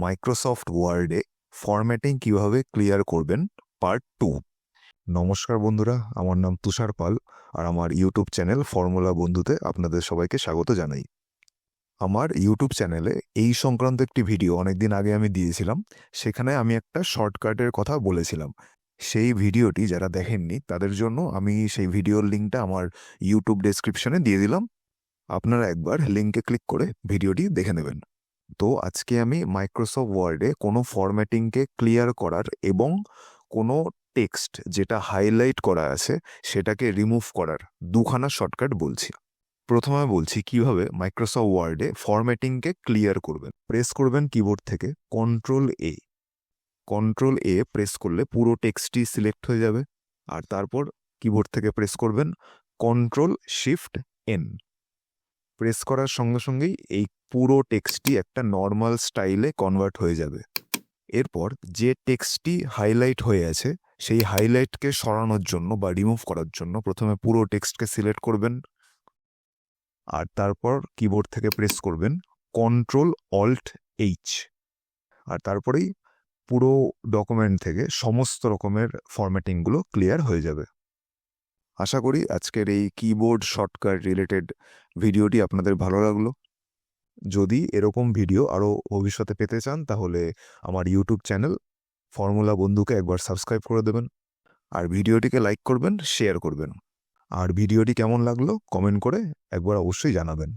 Microsoft ওয়ার্ডে formatting কীভাবে clear করবেন? পার্ট টু নমস্কার বন্ধুরা, আমার নাম তুষার পাল আর আমার ইউটিউব চ্যানেল ফর্মুলা বন্ধুতে আপনাদের সবাইকে স্বাগত জানাই। আমার ইউটিউব চ্যানেলে এই সংক্রান্ত একটি ভিডিও অনেকদিন আগে আমি দিয়েছিলাম, সেখানে আমি একটা শর্টকাটের কথা বলেছিলাম। সেই ভিডিওটি যারা দেখেননি, তাদের জন্য আমি সেই ভিডিওর লিঙ্কটা আমার ইউটিউব ডেসক্রিপশনে দিয়ে দিলাম। আপনারা একবার লিঙ্কে ক্লিক করে ভিডিওটি দেখে নেবেন। তো আজকে আমি মাইক্রোসফট ওয়ার্ডে কোনো ফরম্যাটিংকে ক্লিয়ার করার এবং কোনো টেক্সট যেটা হাইলাইট করা আছে সেটাকে রিমুভ করার দুখানা শর্টকাট বলছি। প্রথমে বলছি কীভাবে মাইক্রোসফট ওয়ার্ডে ফরম্যাটিংকে ক্লিয়ার করবেন। প্রেস করবেন কিবোর্ড থেকে control A control A press করলে পুরো টেক্সটটি সিলেক্ট হয়ে যাবে। আর তারপর কিবোর্ড থেকে প্রেস করবেন কন্ট্রোল শিফট এন প্রেস করার সঙ্গে সঙ্গেই এই পুরো টেক্সটটি একটা নর্মাল স্টাইলে কনভার্ট হয়ে যাবে। এরপর যে টেক্সটটি হাইলাইট হয়ে আছে, সেই হাইলাইটকে সরানোর জন্য বা রিমুভ করার জন্য প্রথমে পুরো টেক্সটকে সিলেক্ট করবেন। আর তারপর কিবোর্ড থেকে প্রেস করবেন কন্ট্রোল অল্ট এইচ আর তারপরেই পুরো ডকুমেন্ট থেকে সমস্ত রকমের ফরম্যাটিংগুলো ক্লিয়ার হয়ে যাবে। আশা করি আজকের এই কিবোর্ড শর্টকাট রিলেটেড ভিডিওটি আপনাদের ভালো লাগল। যদি এরকম ভিডিও আরও ভবিষ্যতে পেতে চান, তাহলে আমার ইউটিউব চ্যানেল ফর্মুলা বন্ধুকে একবার সাবস্ক্রাইব করে দেবেন আর ভিডিওটিকে লাইক করবেন শেয়ার করবেন। আর ভিডিওটি কেমন লাগল কমেন্ট করে একবার অবশ্যই জানাবেন।